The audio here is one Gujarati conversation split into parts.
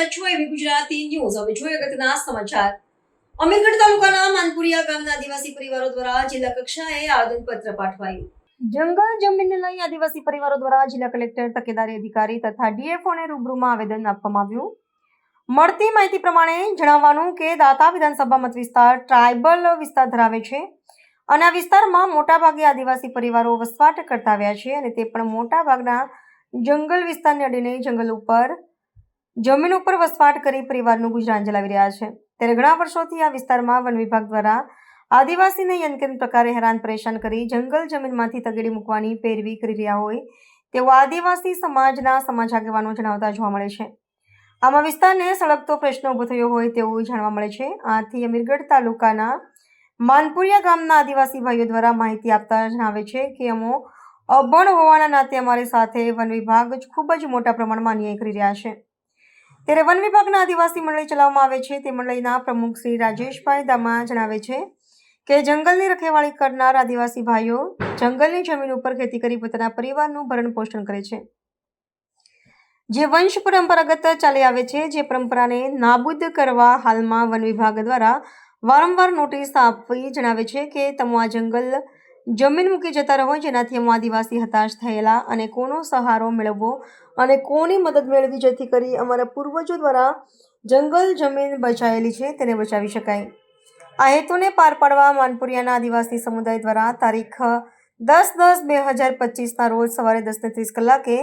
રહ્યા છો એવી ગુજરાતી ન્યૂઝ હવે જોઈએ અગત્યના સમાચાર. અમીરગઢ તાલુકાના માનપુરિયા ગામના આદિવાસી પરિવારો દ્વારા જિલ્લા કક્ષાએ આવેદનપત્ર પાઠવાયું. જંગલ જમીનને લઈ આદિવાસી પરિવારો દ્વારા જિલ્લા કલેક્ટર, તકેદારી અધિકારી તથા ડીએફઓને રૂબરૂમાં આવેદન આપવામાં આવ્યું. મળતી માહિતી પ્રમાણે જણાવવાનું કે દાતા વિધાનસભા મત વિસ્તાર ટ્રાયબલ વિસ્તાર ધરાવે છે અને આ વિસ્તારમાં મોટાભાગે આદિવાસી પરિવારો વસવાટ કરતા આવ્યા છે અને તે પણ મોટાભાગના જંગલ વિસ્તારને અડીને જંગલ ઉપર જમીન ઉપર વસવાટ કરી પરિવારનું ગુજરાન ચલાવી રહ્યા છે. ત્યારે ઘણા વર્ષોથી આ વિસ્તારમાં વન વિભાગ દ્વારા આદિવાસીને યંત્રિત પ્રકારે હેરાન પરેશાન કરી જંગલ જમીનમાંથી તગેડી મૂકવાની પેરવી કરી રહ્યા હોય તેવો આદિવાસી સમાજના સમાજ આગેવાનો જણાવતા જોવા મળે છે. આમાં વિસ્તારને સળગતો પ્રશ્ન ઊભો થયો હોય તેવું જાણવા મળે છે. આથી અમીરગઢ તાલુકાના માનપુરિયા ગામના આદિવાસી ભાઈઓ દ્વારા માહિતી આપતા જણાવે છે કે અમો અભણ હોવાના નાતે અમારી સાથે વન વિભાગ ખૂબ જ મોટા પ્રમાણમાં અન્યાય કરી રહ્યા છે. ત્યારે વન વિભાગના આદિવાસી મંડળી ચલાવવામાં આવે છે. તે મંડળીના પ્રમુખ શ્રી રાજેશભાઈ દામા જણાવે છે કે જંગલની રખેવાળી કરનાર આદિવાસી ભાઈઓ જંગલની જમીન ઉપર ખેતી કરી પોતાના પરિવારનું ભરણ પોષણ કરે છે. જે વંશ પરંપરાગત ચાલી આવે છે, જે પરંપરાને નાબૂદ કરવા હાલમાં વન વિભાગ દ્વારા વારંવાર નોટિસ આપવી જણાવે છે કે તમે આ જંગલ જમીન મૂકી જતા રહો, જેનાથી અમે આદિવાસી હતાશ થયેલા અને કોનો સહારો મેળવવો અને કોની મદદ મેળવી જેથી કરી અમારા પૂર્વજો દ્વારા જંગલ જમીન બચાવેલી છે તેને બચાવી શકાય. આ હેતુને પાર પાડવા માનપુરિયાના આદિવાસી સમુદાય દ્વારા તારીખ દસ દસ બે હજાર પચીસના રોજ સવારે દસને ત્રીસ કલાકે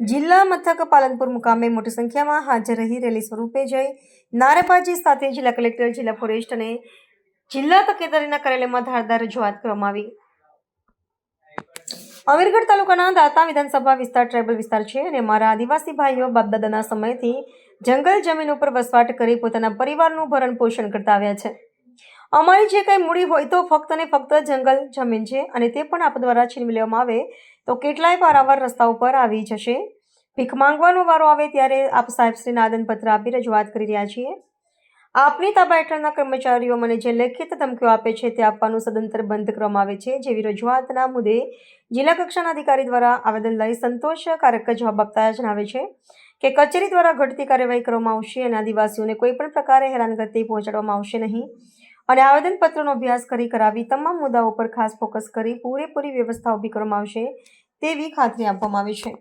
જિલ્લા મથક પાલનપુર મુકામે મોટી સંખ્યામાં હાજર રહી રેલી સ્વરૂપે જઈ નારેબાજી સાથે જિલ્લા કલેક્ટર, જિલ્લા ફોરેસ્ટ અને જિલ્લા તકેદારીના કાર્યાલયમાં ધારદાર રજૂઆત કરવામાં આવી. અમીરગઢ તાલુકાના દાતા વિધાનસભા વિસ્તાર ટ્રાઇબલ વિસ્તાર છે અને મારા આદિવાસી ભાઈઓ બાપદાદાના સમયથી જંગલ જમીન ઉપર વસવાટ કરી પોતાના પરિવારનું ભરણ પોષણ કરતા આવ્યા છે. અમારી જે કંઈ મૂડી હોય તો ફક્ત ને ફક્ત જંગલ જમીન છે અને તે પણ આપ દ્વારા છીનવી લેવામાં આવે તો કેટલાય પારાવાર રસ્તા ઉપર આવી જશે. ભીખ માંગવાનો વારો આવે ત્યારે આપ સાહેબશ્રીના આદનપત્ર આપી રજૂઆત કરી રહ્યા છીએ. આપની તાબા હેઠળના કર્મચારીઓ મને જે લેખિત ધમકીઓ આપે છે તે આપવાનું સદંતર બંધ કરવામાં આવે છે, જેવી રજૂઆતના મુદ્દે જિલ્લા કક્ષાના અધિકારી દ્વારા આવેદન લઈ સંતોષકારક જવાબ આપતા જણાવે છે કે કચેરી દ્વારા ઘટતી કાર્યવાહી કરવામાં આવશે અને આદિવાસીઓને કોઈપણ પ્રકારે હેરાનગતિ પહોંચાડવામાં આવશે નહીં. અને આવેદનપત્રનો અભ્યાસ કરી કરાવી તમામ મુદ્દાઓ પર ખાસ ફોકસ કરી પૂરેપૂરી વ્યવસ્થા ઊભી કરવામાં આવશે તેવી ખાતરી આપવામાં આવી છે.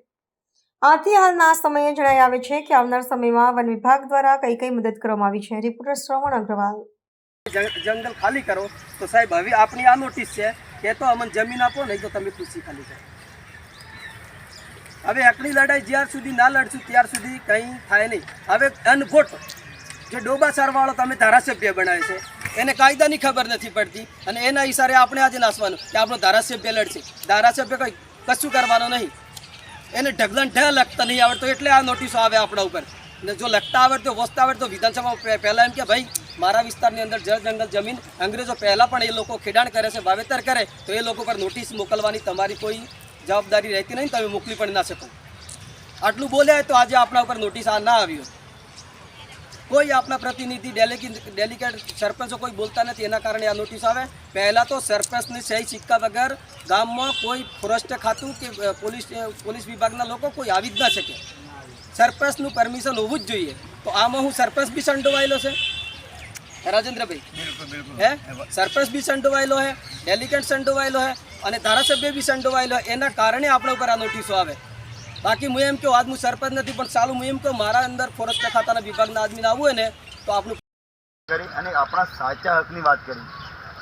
આથી હાલના સમયે જણાઈ આવે છે કે આવનાર સમયમાં વન વિભાગ દ્વારા કઈ કઈ મદદ કરવામાં આવી છે? રિપોર્ટર શ્રવણ અગ્રવાલ. જંગલ ખાલી કરો. તો સાહેબ, હવે આપણી આ નોટિસ છે કે તો અમને જમીન આપો, નહીં તો તમે ખુશી ખાલી કરો. હવે એકની લડાઈ જ્યાર સુધી ના લડશું, ત્યાર સુધી કંઈ થાય નહીં. હવે અનફોટ જે ડોબા સારવાળો તમે ધારાસભ્ય બનાવે છે, એને કાયદાની ખબર નથી પડતી અને એના ઈશારે આપણે આજે નાસવાનું કે આપણો ધારાસભ્ય લડશે. ધારાસભ્ય કંઈ કશું કરવાનું નહીં. એને ઢગલન ઢ લખતા નહીં આવડતો, એટલે આ નોટિસો આવે આપણા ઉપર. ને જો લખતા આવડતો વસતા આવડતો વિધાનસભામાં પહેલાં એમ કે, ભાઈ, મારા વિસ્તારની અંદર જળ જંગલ જમીન, અંગ્રેજો પહેલાં પણ એ લોકો ખેડાણ કરે છે, વાવેતર કરે, તો એ લોકો પર નોટિસ મોકલવાની તમારી કોઈ જવાબદારી રહેતી નહીં, તમે મોકલી પણ ના શકો. આટલું બોલ્યા તો આજે આપણા ઉપર નોટિસ આ ના આવ્યો. કોઈ આપણા પ્રતિનિધિ ડેલિગેટ ડેલિકેટ સરપંચો કોઈ બોલતા નથી એના કારણે આ નોટિસ આવે. પહેલાં તો સરપંચની સહી સિક્કા વગર ગામમાં કોઈ ફોરેસ્ટ ખાતું કે પોલીસ પોલીસ વિભાગના લોકો કોઈ આવી જ ના શકે. સરપંચનું પરમિશન હોવું જ જોઈએ. તો આમાં હું સરપંચ બી સંડોવાયેલો છે? રાજેન્દ્રભાઈ? હે? સરપંચ બી સંડોવાયેલો હે ડેલિગેટ સંડોવાયેલો હે અને ધારાસભ્ય બી સંડોવાયેલો એના કારણે આપણા ઉપર આ નોટિસો આવે. બાકી હું એમ કહું આજ હું સરપંચ નથી, પણ ચાલુ હું એમ કહું, મારા અંદર ફોરેસ્ટ ખાતાના વિભાગના આદમીને આવવું હોય ને, તો આપણું કરી અને આપણા સાચા હકની વાત કરી.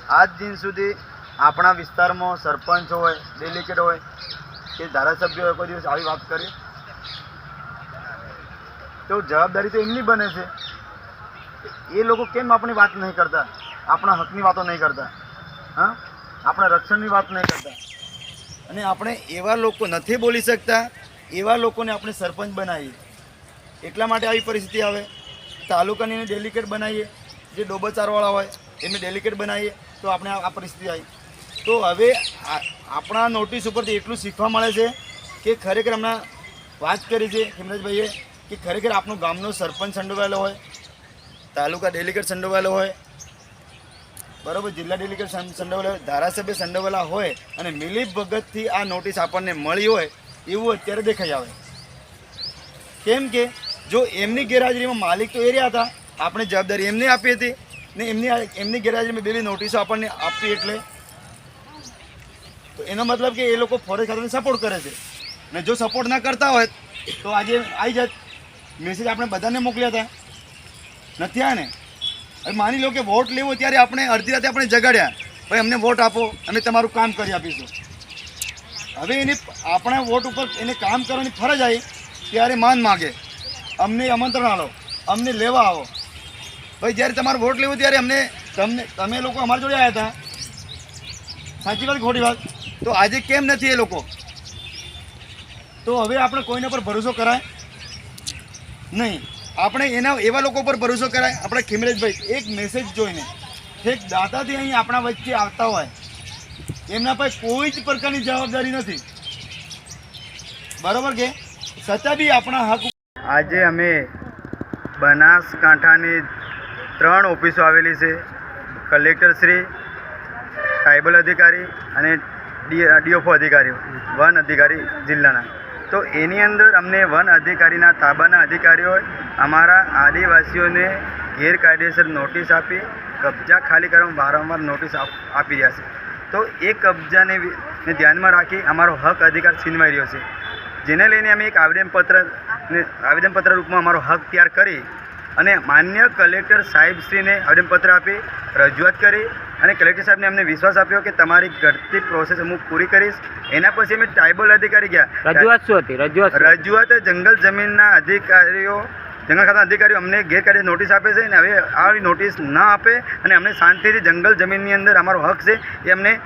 આજ દિન સુધી આપણા વિસ્તારમાં સરપંચ હોય ડેલિકેટ હોય, કે ધારાસભ્ય હોય, કોઈ દિવસ આવી વાત કરી. તો જવાબદારી તો એમની બને છે. એ લોકો કેમ આપણી વાત નહીં કરતા? આપણા હકની વાતો નહીં કરતા. હા? આપણા રક્ષણની વાત નહીં કરતા. અને આપણે એવા લોકો નથી બોલી શકતા એવા લોકોને આપણે સરપંચ બનાવીએ. એટલા માટે આવી પરિસ્થિતિ આવે. તાલુકાની ડેલિકેટ બનાવીએ. જે ડોબચારવાળા હોય, એમને ડેલિકેટ બનાવીએ, તો આપણે આ પરિસ્થિતિ આવી. તો હવે આપણા નોટિસ ઉપરથી એટલું શીખવા મળે છે કે ખરેખર હમણાં વાત કરી છે હિમરાજભાઈએ કે ખરેખર આપણું ગામનો સરપંચ સંડોવાયેલો હોય, તાલુકા ડેલિકેટ સંડોવાયેલો હોય, બરાબર, જિલ્લા ડેલિકેટ સંડોવાયેલા ધારાસભ્ય સંડોવાયેલા હોય અને મિલીપ ભગતથી આ નોટિસ આપણને મળી હોય એવું અત્યારે દેખાઈ આવે. કેમ કે જો એમની ગેરહાજરીમાં માલિક તો એ રહ્યા હતા, આપણે જવાબદારી એમને આપી હતી ને એમની એમની ગેરહાજરીમાં બે નોટિસો આપણને આપી એટલે. તો એનો મતલબ કે એ લોકો ફોરેસ્ટ ખાતાને સપોર્ટ કરે છે. ને જો સપોર્ટ ના કરતા હોય, તો આજે આવી જાત મેસેજ આપણે બધાને મોકલ્યા હતા. નથી આ ને, હવે માની લો કે વોટ લેવો ત્યારે આપણે અડધી રાતે આપણે જગાડ્યા. ભાઈ, અમને વોટ આપો, અમે તમારું કામ કરી આપીશું. હવે એને આપણા વોટ ઉપર એને કામ કરવાની ફરજ આવી, ત્યારે માન માગે. અમને આમંત્રણ આવો અમને લેવા આવો. ભાઈ, જ્યારે તમારે વોટ લેવો ત્યારે અમને, તમને, તમે લોકો અમારી જોડે આવ્યા હતા. સાચી વાત ખોટી વાત? તો આજે કેમ નથી એ લોકો? તો હવે આપણે કોઈના પર ભરોસો કરાય? નહીં. આપણે એના, એવા લોકો પર ભરોસો કરાય, આપણે ખીમરેજભાઈ, એક મેસેજ જોઈને. એક દાતાથી અહીં આપણા વચ્ચે આવતા હોય. એમના પાસે કોઈ જ પ્રકારની જવાબદારી નથી. બરોબર કે? છતાં આપણા હક આજે અમે બનાસકાંઠાની ત્રણ ઓફિસો આવેલી છે. કલેક્ટરશ્રી ટ્રાઇબલ અધિકારી અને ડીઓફઓ અધિકારી વન અધિકારી જિલ્લાના. તો એની અંદર અમને વન અધિકારીના તાબાના અધિકારીઓએ અમારા આદિવાસીઓને ગેરકાયદેસર નોટિસ આપી, કબજા ખાલી કરવા વારંવાર નોટિસ આપી રહ્યા છે. તો એ કબજાને ધ્યાનમાં રાખી અમારો હક અધિકાર છીનવાઈ રહ્યો છે. જેને લઈને અમે એક આવેદનપત્ર આવેદનપત્ર રૂપમાં અમારો હક તૈયાર કરી અને માન્ય કલેક્ટર સાહેબશ્રીને આવેદનપત્ર આપી રજૂઆત કરી અને કલેક્ટર સાહેબને અમને વિશ્વાસ આપ્યો કે તમારી ઘટતી પ્રોસેસ હું પૂરી કરીશ. એના પછી અમે ટ્રાઇબલ અધિકારી ગયા. રજૂઆત શું હતી? રજૂઆત રજૂઆત જંગલ જમીનના અધિકારીઓ જંગલ ખાતા અધિકારીઓ અમને ગેરકાયદે નોટિસ આપે છે અને હવે આવી નોટિસ ન આપે અને અમને શાંતિથી જંગલ જમીનની અંદર અમારો હક છે એ અમને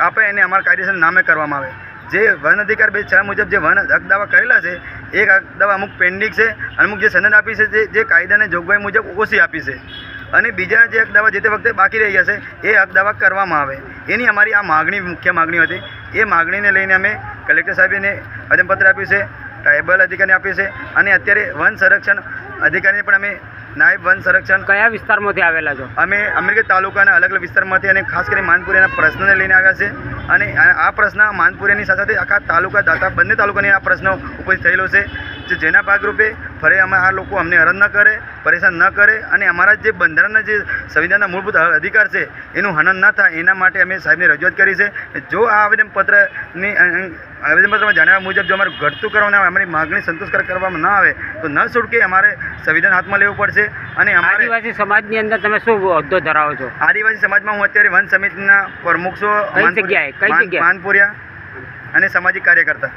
આપે અને અમારા કાયદેસર નામે કરવામાં આવે. જે વન અધિકાર બે છ મુજબ જે વન હક દાવા કરેલા છે એ હક દાવા અમુક પેન્ડિંગ છે અને અમુક જે સનદ આપી છે જે જે કાયદાને જોગવાઈ મુજબ ઓછી આપી છે. અને બીજા જે હક દાવા જે તે વખતે બાકી રહી ગયા છે એ હક દાવા કરવામાં આવે. એની અમારી આ માગણી મુખ્ય માગણી હતી. એ માગણીને લઈને અમે કલેક્ટર સાહેબને આવેદનપત્ર આપ્યું છે ટ્રાઇબલ અધિકારીને આપ્યું છે અને અત્યારે વન સંરક્ષણ અધિકારીને પણ અમે નાયબ વન સંરક્ષણ કયા વિસ્તારમાંથી આવેલા છો? અમે અમેરિકા તાલુકાના અલગ અલગ વિસ્તારમાંથી અને ખાસ કરીને માનપુરીના પ્રશ્નને લઈને આવ્યા છે. અને આ પ્રશ્ન માનપુરિયાની સાથે સાથે આખા તાલુકા દાતા બંને તાલુકાની આ પ્રશ્ન ઉપસ્થિત થયેલો છે. જેના ભાગરૂપે ફરી અમે આ લોકો અમને હરણ ન કરે પરેશાન ન કરે અને અમારા જે બંધારણના જે સંવિધાનના મૂળભૂત અધિકાર છે એનું હનન ન થાય એના માટે અમે સાહેબને રજૂઆત કરી છે જો આ આવેદનપત્રની આવેદનપત્રમાં જણાવ્યા મુજબ જો અમારું ઘટતું કરવાનું આવે અમારી માગણી સંતોષકારક કરવામાં ન આવે તો ન છૂટકે અમારે સંવિધાન હાથમાં લેવું પડશે અને આદિવાસી સમાજની અંદર તમે શું હોદ્દો ધરાવો છો આદિવાસી સમાજમાં હું અત્યારે વન સમિતિના પ્રમુખ છું કઈ જગ્યાએ? કઈ જગ્યાએ? માનપુરિયા અને સામાજિક કાર્યકર્તા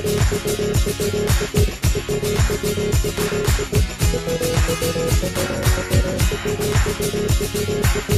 Thank you.